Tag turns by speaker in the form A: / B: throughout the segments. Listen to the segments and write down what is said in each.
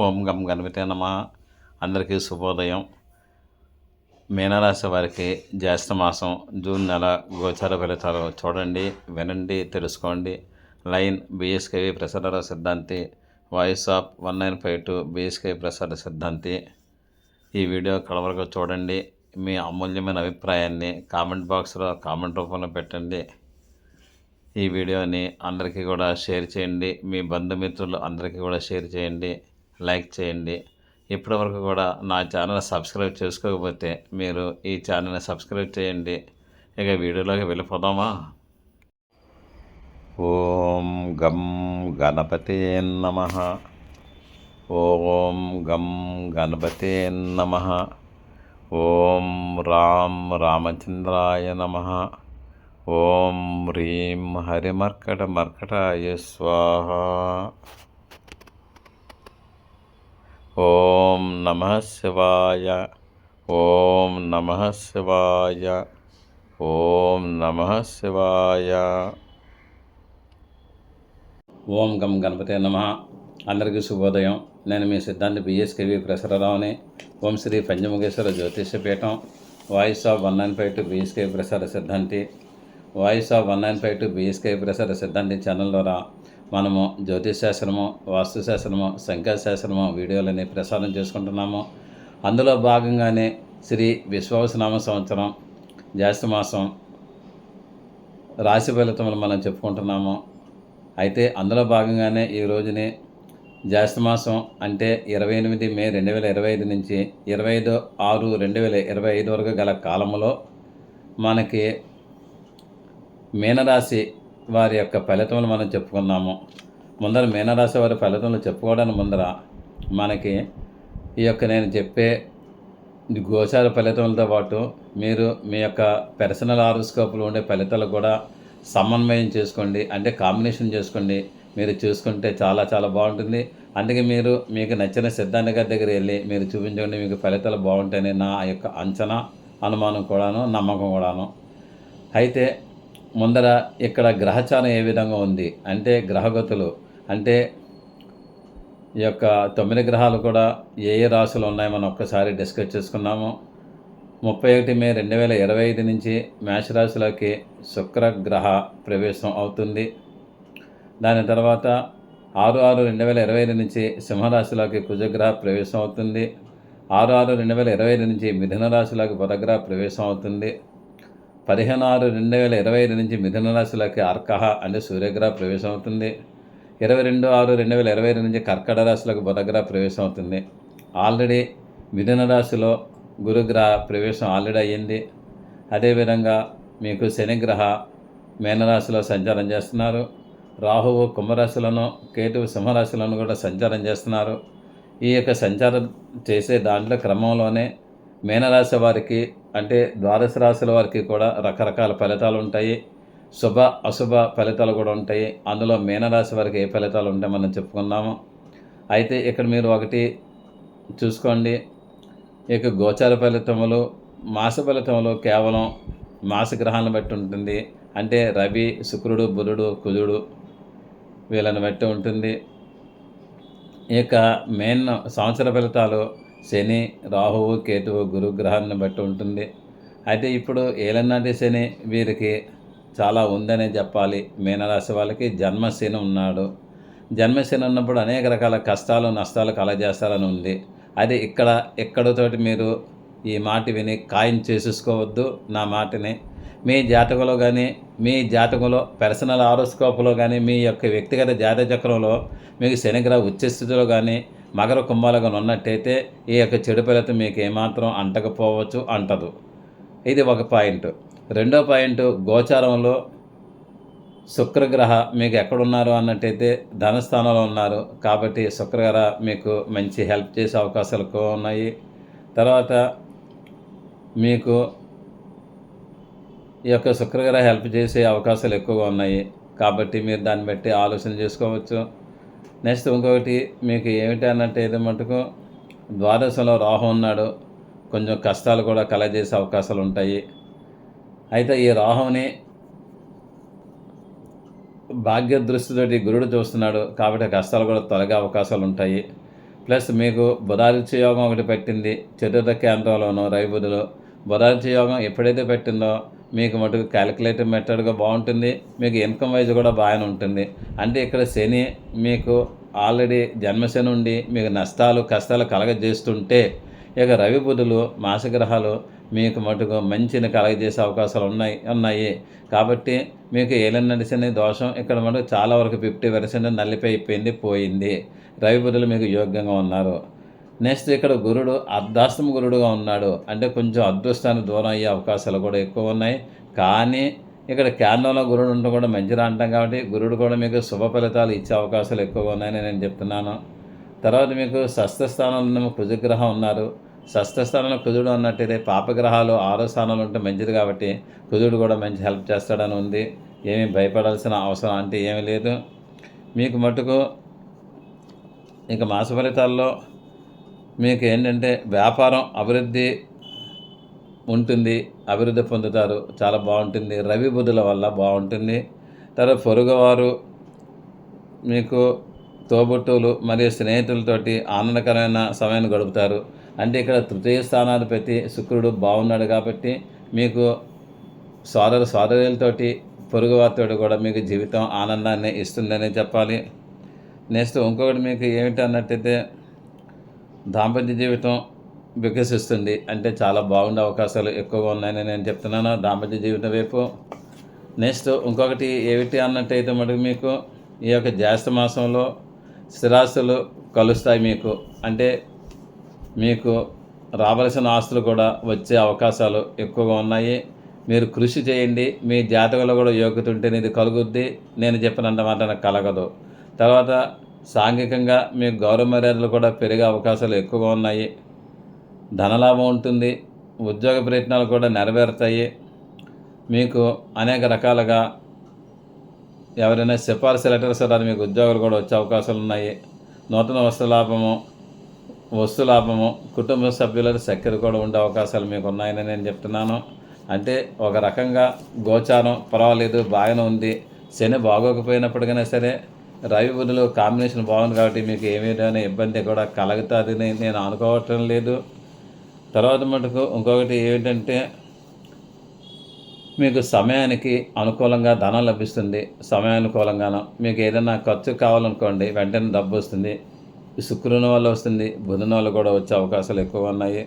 A: ఓం గం గణపతి నమ. అందరికీ శుభోదయం. మీనరాశి వారికి జ్యేష్ఠ మాసం జూన్ నెల గోచార ఫలితాలు చూడండి వినండి తెలుసుకోండి. లైన్ బిఎస్కేవి ప్రసార సిద్ధాంతి voice of one nine five two BSK ప్రసార సిద్ధాంతి. ఈ వీడియో కడవరకు చూడండి మీ అమూల్యమైన అభిప్రాయాన్ని కామెంట్ బాక్స్లో కామెంట్ రూపంలో పెట్టండి. ఈ వీడియోని అందరికీ కూడా షేర్ చేయండి మీ బంధుమిత్రులు అందరికీ కూడా షేర్ చేయండి. లైక్ చేయండి. ఇప్పటివరకు కూడా నా ఛానల్ సబ్స్క్రైబ్ చేసుకోకపోతే మీరు ఈ ఛానల్ని సబ్స్క్రైబ్ చేయండి. ఇక వీడియోలోకి వెళ్ళిపోదామా? ఓం గం గణపతే నమ. ఓం గం గణపతే నమ. ఓం రాం రామచంద్రాయ నమ. ఓం హ్రీం హరిమర్కట మర్కటాయ స్వాహ. ఓం నమ శివాయ. ఓం నమ శివాయ. ఓం నమ శివాయ. ఓం గం గణపతే నమ. అందరికీ శుభోదయం. నేను మీ సిద్ధాంతి బిఎస్కేవి ప్రసరరావుని. ఓం Shri Panchamukheshwara Jyotisha Peetham. Voice of one nine five two BSK ప్రసార సిద్ధాంతి. Voice of one nine five two BSK ప్రసార సిద్ధాంతి ఛానల్ ద్వారా మనము జ్యోతిశాస్త్రము వాస్తుశాస్త్రము సంఖ్యాశాస్త్రము వీడియోలని ప్రసారం చేసుకుంటున్నాము. అందులో భాగంగానే శ్రీ విశ్వాసనామ సంవత్సరం జ్యేష్ఠ మాసం రాశి ఫలితములు మనం చెప్పుకుంటున్నాము. అయితే అందులో భాగంగానే ఈ రోజుని జ్యేష్ఠ మాసం అంటే ఇరవై ఎనిమిది మే రెండు వేల ఇరవై ఐదు నుంచి ఇరవై ఐదు ఆరు రెండు వేల ఇరవై ఐదు వరకు గల కాలంలో మనకి మీనరాశి వారి యొక్క ఫలితములు మనం చెప్పుకున్నాము. ముందర మీనరాశి వారి ఫలితములు చెప్పుకోవడానికి ముందర మనకి ఈ యొక్క నేను చెప్పే గోచార ఫలితములతో పాటు మీరు మీ యొక్క పెర్సనల్ ఆరోస్కోప్లో ఉండే ఫలితాలు కూడా సమన్వయం చేసుకోండి. అంటే కాంబినేషన్ చేసుకోండి. మీరు చూసుకుంటే చాలా చాలా బాగుంటుంది. అందుకే మీరు మీకు నచ్చిన సిద్ధాంతి గారి దగ్గర వెళ్ళి మీరు చూపించండి. మీకు ఫలితాలు బాగుంటాయని నా యొక్క అంచనా అనుమానం కూడాను నమ్మకం కూడాను. అయితే ముందర ఇక్కడ గ్రహచారం ఏ విధంగా ఉంది? అంటే గ్రహగతులు. అంటే ఈ యొక్క తొమ్మిది గ్రహాలు కూడా ఏ ఏ రాశులు ఉన్నాయో మనం ఒక్కసారి డిస్కస్ చేసుకున్నాము. ముప్పై ఒకటి మే రెండు వేల ఇరవై ఐదు నుంచి మేషరాశిలోకి శుక్రగ్రహ ప్రవేశం అవుతుంది. దాని తర్వాత ఆరు ఆరు రెండు వేల ఇరవై ఐదు నుంచి సింహరాశిలోకి కుజగ్రహ ప్రవేశం అవుతుంది. ఆరు ఆరు రెండు వేల ఇరవై ఐదు నుంచి మిథున రాశిలోకి బుధగ్రహ ప్రవేశం అవుతుంది. పదిహేను ఆరు రెండు వేల ఇరవై ఐదు నుంచి మిథున రాశిలోకి అర్కహ అంటే సూర్యగ్రహ ప్రవేశం అవుతుంది ఇరవై రెండు ఆరు రెండు వేల ఇరవై ఐదు నుంచి కర్కట రాశిలోకి బుధగ్రహ ప్రవేశం అవుతుంది ఆల్రెడీ మిథున రాశిలో గురుగ్రహ ప్రవేశం ఆల్రెడీ అయ్యింది. అదేవిధంగా మీకు శనిగ్రహ మీనరాశిలో సంచారం చేస్తున్నారు. రాహువు కుంభరాశిలోను కేతువు సింహరాశిలోను కూడా సంచారం చేస్తున్నారు. ఈ యొక్క సంచారం చేసే దాంట్లో క్రమంలోనే మీనరాశి వారికి అంటే ద్వాదశ రాశుల వారికి కూడా రకరకాల ఫలితాలు ఉంటాయి. శుభ అశుభ ఫలితాలు కూడా ఉంటాయి. అందులో మీనరాశి వారికి ఏ ఫలితాలు ఉంటాయి మనం చెప్పుకున్నాము అయితే ఇక్కడ మీరు ఒకటి చూసుకోండి. ఇక గోచార ఫలితములు మాస ఫలితములు కేవలం మాస గ్రహాలను బట్టి ఉంటుంది. అంటే రవి శుక్రుడు బుధుడు కుజుడు వీళ్ళని బట్టి ఉంటుంది. ఇక మెయిన్ సంవత్సర ఫలితాలు శని రాహువు కేతువు గురుగ్రహాన్ని బట్టి ఉంటుంది. అయితే ఇప్పుడు ఏలనాటి శని వీరికి చాలా ఉందనే చెప్పాలి. మీనరాశి వాళ్ళకి జన్మశని ఉన్నాడు. జన్మశని ఉన్నప్పుడు అనేక రకాల కష్టాలు నష్టాలు కలగజేస్తారని ఉంది. అది ఇక్కడ ఎక్కడతోటి మీరు ఈ మాట విని ఖాయం చేసేసుకోవద్దు నా మాటని. మీ జాతకంలో కానీ మీ జాతకంలో పర్సనల్ ఆరోస్కోప్లో కానీ మీ యొక్క వ్యక్తిగత జాతక చక్రంలో మీకు శనిగ్రహ ఉచ్చస్థితిలో కానీ మకర కుంభాలుగా ఉన్నట్టయితే ఈ యొక్క చెడు ఫలితం మీకు ఏమాత్రం అంటకపోవచ్చు అంటదు. ఇది ఒక పాయింట్. రెండో పాయింట్ గోచారంలో శుక్రగ్రహ మీకు ఎక్కడున్నారు అన్నట్టయితే ధనస్థానంలో ఉన్నారు. కాబట్టి శుక్రగ్రహ మీకు మంచి హెల్ప్ చేసే అవకాశాలు ఎక్కువ ఉన్నాయి. తర్వాత మీకు ఈ యొక్క శుక్రగ్రహ హెల్ప్ చేసే అవకాశాలు ఎక్కువగా ఉన్నాయి. కాబట్టి మీరు దాన్ని బట్టి ఆలోచన చేసుకోవచ్చు. నెక్స్ట్ ఇంకొకటి మీకు ఏమిటి అన్నట్టు ఏదో మటుకు ద్వాదశంలో రాహు ఉన్నాడు. కొంచెం కష్టాలు కూడా కలగజేసే అవకాశాలు ఉంటాయి. అయితే ఈ రాహుని భాగ్య దృష్టితోటి గురుడు చూస్తున్నాడు కాబట్టి కష్టాలు కూడా తొలగే అవకాశాలు ఉంటాయి. ప్లస్ మీకు బుధాదిత్య యోగం ఒకటి పెట్టింది. చతుర్థ కేంద్రంలోనూ రైబుధులు బుధాదిత్య యోగం ఎప్పుడైతే పెట్టిందో మీకు మటుకు క్యాలిక్యులేటర్ మెథడ్గా బాగుంటుంది మీకు ఇన్కమ్ వైజ్ కూడా బాగానే ఉంటుంది. అంటే ఇక్కడ శని మీకు ఆల్రెడీ జన్మశని ఉండి మీకు నష్టాలు కష్టాలు కలగజేస్తుంటే ఇక రవి బుధులు మాసగ్రహాలు మీకు మటుకు మంచిని కలగజేసే అవకాశాలు ఉన్నాయి ఉన్నాయి. కాబట్టి మీకు ఏలిన నడిచిన దోషం ఇక్కడ మటుకు చాలా వరకు ఫిఫ్టీ పర్సెంట్ నల్లిపోయిపోయింది పోయింది. రవి బుధులు మీకు యోగ్యంగా ఉన్నారు. నెక్స్ట్ ఇక్కడ గురుడు అర్ధాష్టమ గురుడుగా ఉన్నాడు. అంటే కొంచెం అదృష్టానికి దూరం అయ్యే అవకాశాలు కూడా ఎక్కువ ఉన్నాయి. కానీ ఇక్కడ కేంద్రంలో గురుడు ఉండడం కూడా మంచిగా అంటాం కాబట్టి గురుడు కూడా మీకు శుభ ఫలితాలు ఇచ్చే అవకాశాలు ఎక్కువగా ఉన్నాయని నేను చెప్తున్నాను. తర్వాత మీకు షష్ఠస్థానంలో కుజగ్రహం ఉన్నారు. షష్ఠస్థానంలో కుజుడు అన్నట్టయితే పాపగ్రహాలు ఆరో స్థానంలో ఉంటే మంచిది కాబట్టి కుజుడు కూడా మంచి హెల్ప్ చేస్తాడని ఉంది. ఏమీ భయపడాల్సిన అవసరం అంటే ఏమీ లేదు. మీకు మటుకు ఇక మాస ఫలితాల్లో మీకు ఏంటంటే వ్యాపారం అభివృద్ధి ఉంటుంది అభివృద్ధి పొందుతారు చాలా బాగుంటుంది. రవి బుధుల వల్ల బాగుంటుంది. తర్వాత పొరుగువారు మీకు తోబుట్టువులు మరియు స్నేహితులతోటి ఆనందకరమైన సమయాన్ని గడుపుతారు. అంటే ఇక్కడ తృతీయ స్థానాధిపతి శుక్రుడు బాగున్నాడు కాబట్టి మీకు సోదర సోదరులతోటి పొరుగువారితో కూడా మీకు జీవితం ఆనందాన్ని ఇస్తుందని చెప్పాలి. నెక్స్ట్ ఇంకొకటి మీకు ఏమిటి అన్నట్టయితే దాంపత్య జీవితం వికసిస్తుంది అంటే చాలా బాగుండే అవకాశాలు ఎక్కువగా ఉన్నాయని నేను చెప్తున్నాను దాంపత్య జీవితం వైపు. నెక్స్ట్ ఇంకొకటి ఏమిటి అన్నట్టయితే మటుకు మీకు ఈ యొక్క జ్యేష్ఠ మాసంలో స్థిరాస్తులు కలుస్తాయి మీకు. అంటే మీకు రావలసిన ఆస్తులు కూడా వచ్చే అవకాశాలు ఎక్కువగా ఉన్నాయి. మీరు కృషి చేయండి మీ జాతకంలో కూడా యోగ్యత ఉంటేనే ఇది కలుగుద్ది. నేను చెప్పినంత మాట నాకు కలగదు. తర్వాత సాంఘికంగా మీకు గౌరవ మర్యాదలు కూడా పెరిగే అవకాశాలు ఎక్కువగా ఉన్నాయి. ధనలాభం ఉంటుంది. ఉద్యోగ ప్రయత్నాలు కూడా నెరవేరుతాయి. మీకు అనేక రకాలుగా ఎవరైనా సిఫార్సు లెటర్స్ రాని మీకు ఉద్యోగాలు కూడా వచ్చే అవకాశాలు ఉన్నాయి. నూతన వస్తు లాభము వస్తు లాభము కుటుంబ సభ్యులకు చక్కెర కూడా ఉండే అవకాశాలు మీకు ఉన్నాయని నేను చెప్తున్నాను. అంటే ఒక రకంగా గోచారం పర్వాలేదు బాగానే ఉంది. శని బాగోకపోయినప్పటికైనా సరే రవి బుధులు కాంబినేషన్ బాగుంది కాబట్టి మీకు ఏమైనా ఇబ్బంది కూడా కలుగుతుందని నేను అనుకోవటం లేదు. తర్వాత మటుకు ఇంకొకటి ఏమిటంటే మీకు సమయానికి అనుకూలంగా ధనం లభిస్తుంది. సమయానుకూలంగాను. మీకు ఏదైనా ఖర్చు కావాలనుకోండి వెంటనే డబ్బు వస్తుంది. శుక్రుని వల్ల వస్తుంది బుధుని వల్ల కూడా వచ్చే అవకాశాలు ఎక్కువ ఉన్నాయి.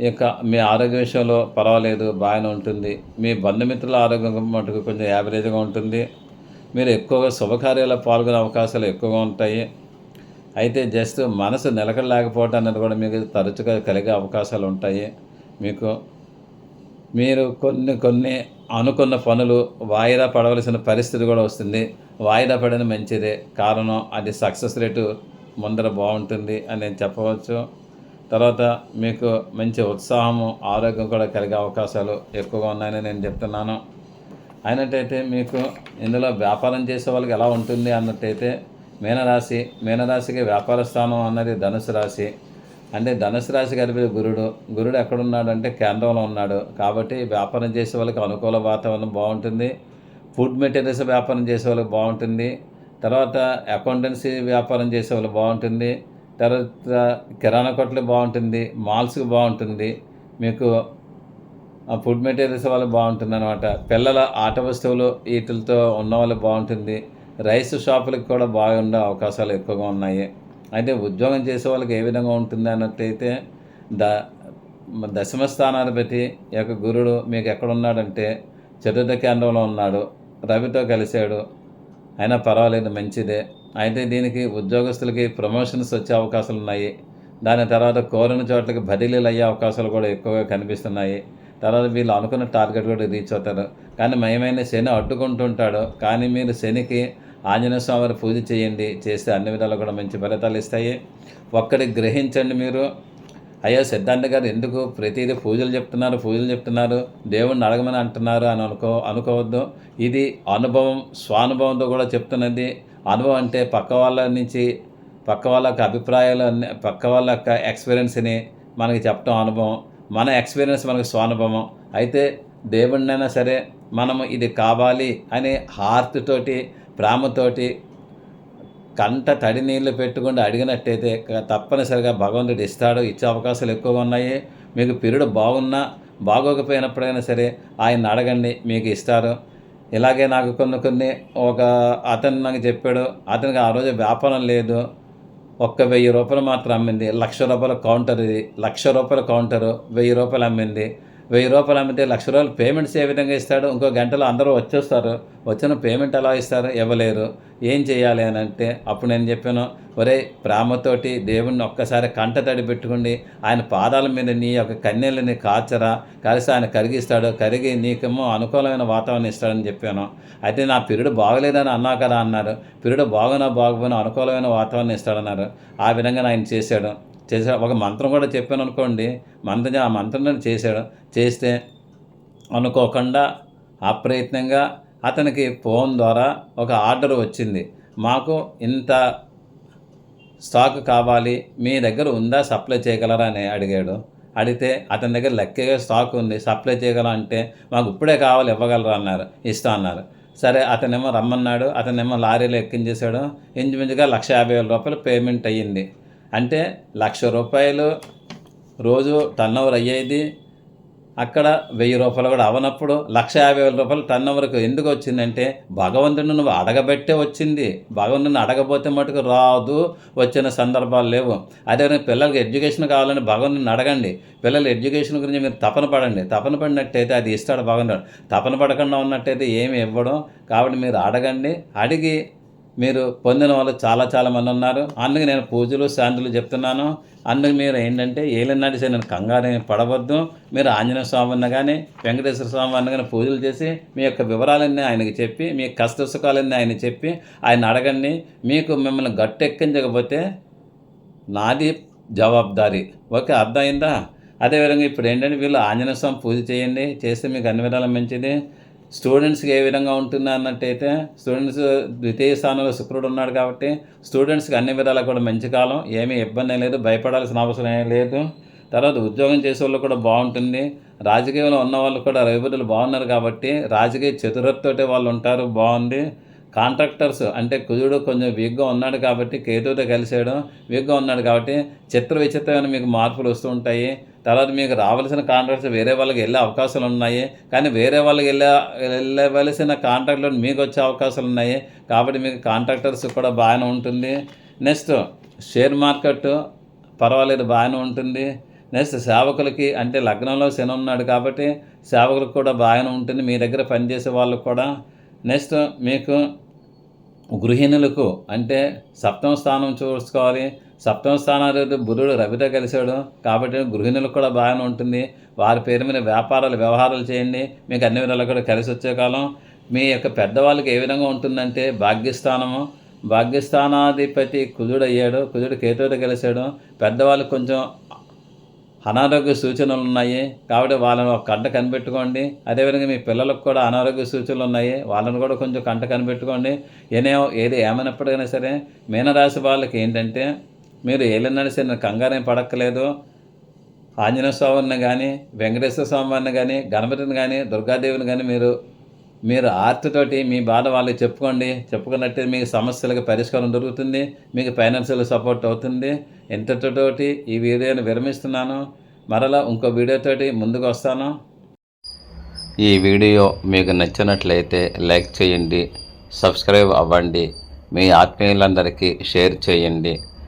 A: ఇక మీ ఆరోగ్య విషయంలో పర్వాలేదు బాగానే ఉంటుంది. మీ బంధుమిత్రుల ఆరోగ్యం మటుకు కొంచెం యావరేజ్గా ఉంటుంది. మీరు ఎక్కువగా శుభకార్యాల్లో పాల్గొనే అవకాశాలు ఎక్కువగా ఉంటాయి. అయితే జస్ట్ మనసు నిలకడలేకపోవటం అనేది కూడా మీకు తరచుగా కలిగే అవకాశాలు ఉంటాయి. మీకు మీరు కొన్ని కొన్ని అనుకున్న పనులు వాయిదా పడవలసిన పరిస్థితి కూడా వస్తుంది. వాయిదా పడిన మంచిదే. కారణం అది సక్సెస్ రేటు ముందర బాగుంటుంది అని నేను చెప్పవచ్చు. తర్వాత మీకు మంచి ఉత్సాహము ఆరోగ్యం కూడా కలిగే అవకాశాలు ఎక్కువగా ఉన్నాయని నేను చెప్తున్నాను. అయినట్టయితే మీకు ఇందులో వ్యాపారం చేసే వాళ్ళకి ఎలా ఉంటుంది అన్నట్టయితే మీనరాశి మీనరాశికి వ్యాపార స్థానం అన్నది ధనుసు రాశి. అంటే ధనుసు రాశి అధిపతి గురుడు గురుడు ఎక్కడున్నాడు అంటే కేంద్రంలో ఉన్నాడు. కాబట్టి వ్యాపారం చేసే వాళ్ళకి అనుకూల వాతావరణం బాగుంటుంది. ఫుడ్ మెటీరియల్స్ వ్యాపారం చేసే వాళ్ళకి బాగుంటుంది. తర్వాత అకౌంటెన్సీ వ్యాపారం చేసే వాళ్ళు బాగుంటుంది. తర్వాత కిరాణా కొట్లు బాగుంటుంది. మాల్స్కి బాగుంటుంది. మీకు ఫుడ్ మెటీరియల్స్ వల్ల బాగుంటుంది అనమాట పిల్లల ఆట వస్తువులు వీటితో ఉన్న వాళ్ళు బాగుంటుంది. రైస్ షాపులకు కూడా బాగుండే అవకాశాలు ఎక్కువగా ఉన్నాయి. అయితే ఉద్యోగం చేసే వాళ్ళకి ఏ విధంగా ఉంటుంది అన్నట్టయితే ద దశమ స్థానాన్ని బట్టి యొక్క గురుడు మీకు ఎక్కడ ఉన్నాడంటే చతుర్థ కేంద్రంలో ఉన్నాడు. రవితో కలిశాడు. అయినా పర్వాలేదు మంచిదే. అయితే దీనికి ఉద్యోగస్తులకి ప్రమోషన్స్ వచ్చే అవకాశాలు ఉన్నాయి దాని తర్వాత కోరిన చోట్లకి బదిలీలు అయ్యే అవకాశాలు కూడా ఎక్కువగా కనిపిస్తున్నాయి. తర్వాత వీళ్ళు అనుకున్న టార్గెట్ కూడా రీచ్ అవుతారు. కానీ మయమైన శని అడ్డుకుంటుంటాడు. కానీ మీరు శనికి ఆంజనేయ స్వామి వారి పూజ చేయండి. చేస్తే అన్ని విధాలు కూడా మంచి ఫలితాలు ఇస్తాయి. ఒక్కడికి గ్రహించండి మీరు. అయ్యా సిద్ధాంత గారు ఎందుకు ప్రతిదీ పూజలు చెప్తున్నారు పూజలు చెప్తున్నారు? దేవుణ్ణి అడగమని అంటున్నారు అని అనుకో అనుకోవద్దు. ఇది అనుభవం స్వానుభవంతో కూడా చెప్తున్నది. అనుభవం అంటే పక్క వాళ్ళ నుంచి పక్క వాళ్ళ యొక్క అభిప్రాయాలు పక్క వాళ్ళ యొక్క ఎక్స్పీరియన్స్ని మనకి చెప్పడం అనుభవం. మన ఎక్స్పీరియన్స్ మనకు స్వానుభవం. అయితే దేవుడినైనా సరే మనము ఇది కావాలి అని హార్ట్ తోటి ప్రేమతోటి కంట తడి నీళ్ళు పెట్టుకుంటూ అడిగినట్టయితే తప్పనిసరిగా భగవంతుడు ఇస్తాడు ఇచ్చే అవకాశాలు ఎక్కువగా ఉన్నాయి. మీకు పిరుడు బాగున్నా బాగోకపోయినప్పుడైనా సరే ఆయన అడగండి మీకు ఇస్తారు. ఇలాగే నాకు కొన్ని కొన్ని ఒక అతను నాకు చెప్పాడు అతనికి ఆ రోజు వ్యాపారం లేదు. ఒక్క వెయ్యి రూపాయలు మాత్రం అమ్మింది. లక్ష రూపాయల కౌంటర్ ఇది. లక్ష రూపాయల కౌంటరు వెయ్యి రూపాయలు అమ్మింది. వెయ్యి రూపాయలు అమ్మితే లక్ష రూపాయలు పేమెంట్స్ ఏ విధంగా ఇస్తాడు? ఇంకో గంటలో అందరూ వచ్చేస్తారు. వచ్చిన పేమెంట్ ఎలా ఇస్తారు? ఇవ్వలేరు. ఏం చేయాలి అని అంటే అప్పుడు నేను చెప్పాను ఒరే ప్రేమతోటి దేవుణ్ణి ఒక్కసారి కంట తడి పెట్టుకోండి. ఆయన పాదాల మీద నీ యొక్క కన్యలని కాచరా. కలిసి ఆయన కరిగిస్తాడు. కరిగి నీకేమో అనుకూలమైన వాతావరణం ఇస్తాడని చెప్పాను. అయితే నా పిరుడు బాగలేదని అన్నా కదా అన్నారు. పిరుడు బాగునా బాగుపోయినా అనుకూలమైన వాతావరణం ఇస్తాడన్నారు. ఆ విధంగా ఆయన చేశాడు. చేశాడు. ఒక మంత్రం కూడా చెప్పాను అనుకోండి మంత్రం ఆ మంత్రం చేశాడు. చేస్తే అనుకోకుండా అప్రయత్నంగా అతనికి ఫోన్ ద్వారా ఒక ఆర్డర్ వచ్చింది. మాకు ఇంత స్టాక్ కావాలి మీ దగ్గర ఉందా సప్లై చేయగలరా అని అడిగాడు. అడిగితే అతని దగ్గర లెక్కగా స్టాక్ ఉంది సప్లై చేయగలరా అంటే మాకు ఇప్పుడే కావాలి ఇవ్వగలరా అన్నారు ఇస్తా అన్నారు. సరే అతనేమో రమ్మన్నాడు అతనేమో లారీలో ఎక్కించేశాడు. ఇంచుమించుగా లక్ష యాభై వేల రూపాయలు పేమెంట్ అయ్యింది. అంటే లక్ష రూపాయలు రోజు టర్న్ ఓవర్ అయ్యేది. అక్కడ వెయ్యి రూపాయలు కూడా అవనప్పుడు లక్ష యాభై వేల రూపాయలు టర్న్ ఓవర్కి ఎందుకు వచ్చిందంటే భగవంతుడు నువ్వు అడగబెట్టే వచ్చింది. భగవంతుని అడగపోతే మటుకు రాదు వచ్చిన సందర్భాలు లేవు. అదే పిల్లలకి ఎడ్యుకేషన్ కావాలని భగవంతుని అడగండి. పిల్లల ఎడ్యుకేషన్ గురించి మీరు తపన పడండి. తపన పడినట్టయితే అది ఇస్తాడు భగవంతుడు. తపన పడకుండా ఉన్నట్టయితే ఏమి ఇవ్వడం. కాబట్టి మీరు అడగండి. అడిగి మీరు పొందిన వాళ్ళు చాలా చాలా మంది ఉన్నారు. అందుకు నేను పూజలు శాంతులు చెప్తున్నాను. అందుకు మీరు ఏంటంటే ఏలినాటి నేను కంగారు పడవద్దు. మీరు ఆంజనేయ స్వామిని కానీ వెంకటేశ్వర స్వామి అన్న కానీ పూజలు చేసి మీ యొక్క వివరాలన్నీ ఆయనకి చెప్పి మీ కష్ట సుఖాలన్నీ ఆయన చెప్పి ఆయన అడగండి. మీకు మిమ్మల్ని గట్టెక్కించకపోతే నాది జవాబారి ఓకే అర్థమైందా? అదేవిధంగా ఇప్పుడు ఏంటంటే వీళ్ళు ఆంజనేయ స్వామి పూజ చేయండి. చేస్తే మీకు అన్ని విధాలు మంచిది. స్టూడెంట్స్కి ఏ విధంగా ఉంటుంది అన్నట్టయితే స్టూడెంట్స్ ద్వితీయ స్థానంలో శుక్రుడు ఉన్నాడు కాబట్టి స్టూడెంట్స్కి అన్ని విధాలు కూడా మంచి కాలం ఏమీ ఇబ్బంది ఏం లేదు భయపడాల్సిన అవసరం ఏం లేదు. తర్వాత ఉద్యోగం చేసే వాళ్ళు కూడా బాగుంటుంది. రాజకీయంలో ఉన్న వాళ్ళు కూడా రైతులు బాగున్నారు కాబట్టి రాజకీయ చతురతోటే వాళ్ళు ఉంటారు బాగుంది. కాంట్రాక్టర్స్ అంటే కుజుడు కొంచెం వీక్గా ఉన్నాడు కాబట్టి కేతువుతో కలిసాడు వీక్గా ఉన్నాడు కాబట్టి చిత్ర విచిత్రమైన మీకు మార్పులు వస్తూ ఉంటాయి. తర్వాత మీకు రావాల్సిన కాంట్రాక్ట్స్ వేరే వాళ్ళకి వెళ్ళే అవకాశాలు ఉన్నాయి. కానీ వేరే వాళ్ళకి వెళ్ళే వెళ్ళవలసిన కాంట్రాక్ట్లో మీకు వచ్చే అవకాశాలు ఉన్నాయి. కాబట్టి మీకు కాంట్రాక్టర్స్ కూడా బాగానే ఉంటుంది. నెక్స్ట్ షేర్ మార్కెట్ పర్వాలేదు బాగానే ఉంటుంది. నెక్స్ట్ సేవకులకి అంటే లగ్నంలో శని ఉన్నాడు కాబట్టి సేవకులకు కూడా బాగానే ఉంటుంది. మీ దగ్గర పనిచేసే వాళ్ళకు కూడా. నెక్స్ట్ మీకు గృహిణులకు అంటే సప్తమ స్థానం చూసుకోవాలి. సప్తమ స్థానాలు బుధుడు రవితో కలిశాడు. కాబట్టి గృహిణులకు కూడా బాగానే ఉంటుంది. వారి పేరు మీద వ్యాపారాలు వ్యవహారాలు చేయండి. మీకు అన్ని విధాలు కూడా కలిసి వచ్చే కాలం. మీ యొక్క పెద్దవాళ్ళకి ఏ విధంగా ఉంటుందంటే భాగ్యస్థానము. భాగ్యస్థానాధిపతి కుజుడు అయ్యాడు. కుజుడు కేతువుతో కలిశాడు. పెద్దవాళ్ళకి కొంచెం అనారోగ్య సూచనలు ఉన్నాయి. కాబట్టి వాళ్ళని ఒక కంట కనిపెట్టుకోండి. అదేవిధంగా మీ పిల్లలకు కూడా అనారోగ్య సూచనలు ఉన్నాయి. వాళ్ళని కూడా కొంచెం కంట కనిపెట్టుకోండి. ఏనే ఏది ఏమైనప్పటికైనా సరే మీనరాశి వాళ్ళకి ఏంటంటే మీరు ఏలినాడు సరే కంగారేం పడక్కలేదు ఆంజనేయ స్వామిని కానీ వెంకటేశ్వర స్వామిని కానీ గణపతిని కానీ దుర్గాదేవిని కానీ మీరు మీరు ఆర్తితోటి మీ బాధ వాళ్ళకి చెప్పుకోండి. చెప్పుకున్నట్టే మీ సమస్యలకు పరిష్కారం దొరుకుతుంది. మీకు ఫైనాన్షియల్ సపోర్ట్ అవుతుంది. ఇంతటితోటి ఈ వీడియోని విరమిస్తున్నాను. మరలా ఇంకో వీడియోతోటి ముందుకు వస్తాను.
B: ఈ వీడియో మీకు నచ్చినట్లయితే లైక్ చేయండి సబ్స్క్రైబ్ అవ్వండి. మీ ఆత్మీయులందరికీ షేర్ చేయండి.